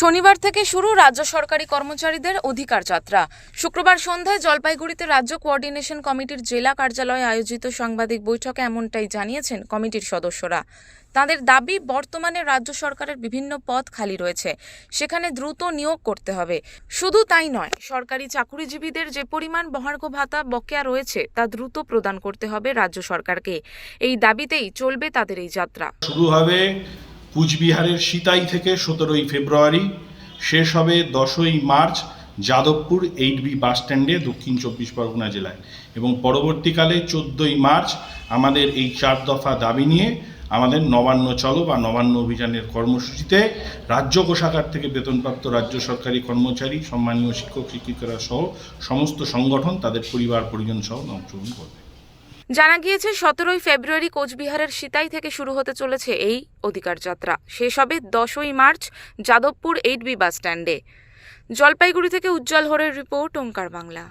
শনিবার থেকে শুরু রাজ্য সরকারি কর্মচারীদের অধিকার যাত্রা। শুক্রবার সন্ধ্যায় জলপাইগুড়িতে রাজ্য কোঅর্ডিনেশন কমিটির জেলা কার্যালয়ে আয়োজিত সাংবাদিক বৈঠকে এমনটাই জানিয়েছেন কমিটির সদস্যরা। তাদের দাবি, বর্তমানে রাজ্য সরকারের বিভিন্ন পদ খালি রয়েছে। সেখানে দ্রুত নিয়োগ করতে হবে। শুধু তাই নয়, সরকারি চাকুরিজীবীদের যে পরিমাণ মহার্ঘ ভাতা, বকেয়া রয়েছে, তা দ্রুত প্রদান করতে হবে রাজ্য সরকারকে। এই দাবিতেই চলবে তাদের এই যাত্রা। শুরু হবে কুচবিহারের সিতাই থেকে সতেরোই ফেব্রুয়ারি, শেষ হবে দশই March Jadavpur eight B bus স্ট্যান্ডে দক্ষিণ চব্বিশ পরগনা জেলায় এবং পরবর্তীকালে চোদ্দোই মার্চ আমাদের এই চার দফা দাবি নিয়ে আমাদের নবান্ন চলো বা নবান্ন অভিযানের কর্মসূচিতে রাজ্য কোষাগার থেকে বেতনপ্রাপ্ত রাজ্য সরকারি কর্মচারী, সম্মানীয় শিক্ষক, শিক্ষিকারা সহ সমস্ত সংগঠন, তাদের পরিবার, পরিজন সহ অংশগ্রহণ করবে। জানা গিয়েছে, সতেরোই ফেব্রুয়ারি কোচবিহারের সিতাই থেকে শুরু হতে চলেছে এই অধিকার যাত্রা। শেষ হবে দশই March Jadavpur eight B bus স্ট্যান্ডে জলপাইগুড়ি থেকে উজ্জ্বল হরের রিপোর্ট, ওঙ্কার বাংলা।